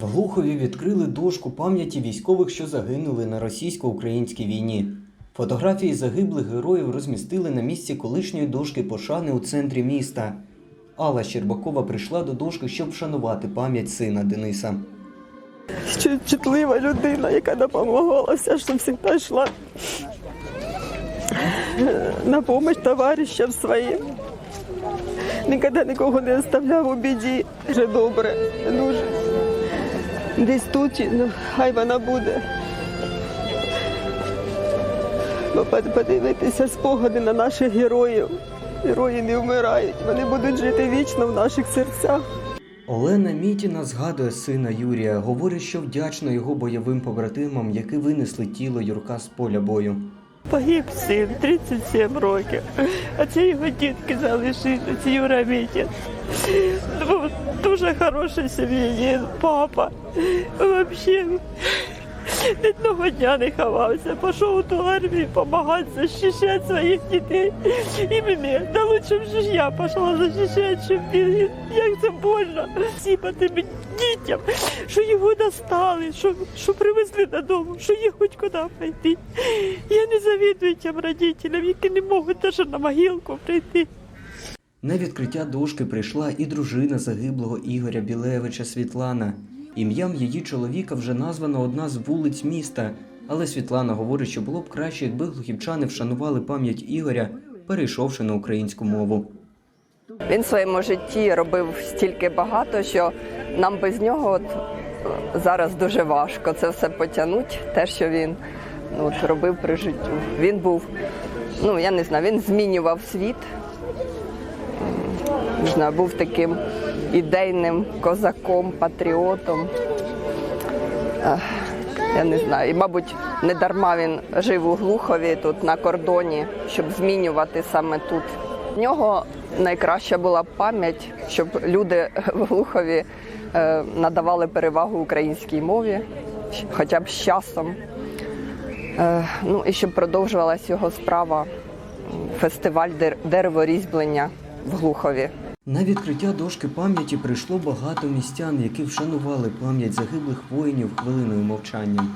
В Глухові відкрили дошку пам'яті військових, що загинули на російсько-українській війні. Фотографії загиблих героїв розмістили на місці колишньої дошки пошани у центрі міста. Алла Щербакова прийшла до дошки, щоб вшанувати пам'ять сина Дениса. Що чутлива людина, яка допомагала, все, що завжди йшла на допомогу товаришам своїм. Ніколи нікого не оставляв у біді. Дуже добре, дуже. Десь тут, ну, хай вона буде. Бо Подивитися спогади на наших героїв. Герої не вмирають, вони будуть жити вічно в наших серцях. Олена Мітіна згадує сина Юрія, говорить, що вдячна його бойовим побратимам, які винесли тіло Юрка з поля бою. Погиб син, 37 років. А це його дітки залишилися, Юра Мітін. Був дуже хороший сім'янин, папа. Взагалі, одного дня не ховався. Пішов у армію допомагати захищати своїх дітей. І мене, да лучше б ж я пішла захищати, чим він. Як це больно. Спасибо тобі дітям, що його достали, що, що привезли додому, що є хоч куди прийти. Я не завідую тим родителям, які не можуть навіть на могилку прийти. На відкриття дошки прийшла і дружина загиблого Ігоря Білевича Світлана. Ім'ям її чоловіка вже названа одна з вулиць міста, але Світлана говорить, що було б краще, якби глухівчани вшанували пам'ять Ігоря, перейшовши на українську мову. Він в своєму житті робив стільки багато, що нам без нього от, е, зараз дуже важко це все потягнути, те, що він ну, от, робив при життю. Він був, ну я не знаю, він змінював світ. Був таким ідейним козаком, патріотом. Я не знаю. І, мабуть, не дарма він жив у Глухові тут на кордоні, щоб змінювати саме тут. В нього найкраща була пам'ять, щоб люди в Глухові е, надавали перевагу українській мові, хоча б з часом. Е, ну і щоб продовжувалась його справа, фестиваль дер- дереворізьблення в Глухові. На відкриття дошки пам'яті прийшло багато містян, які вшанували пам'ять загиблих воїнів хвилиною мовчання.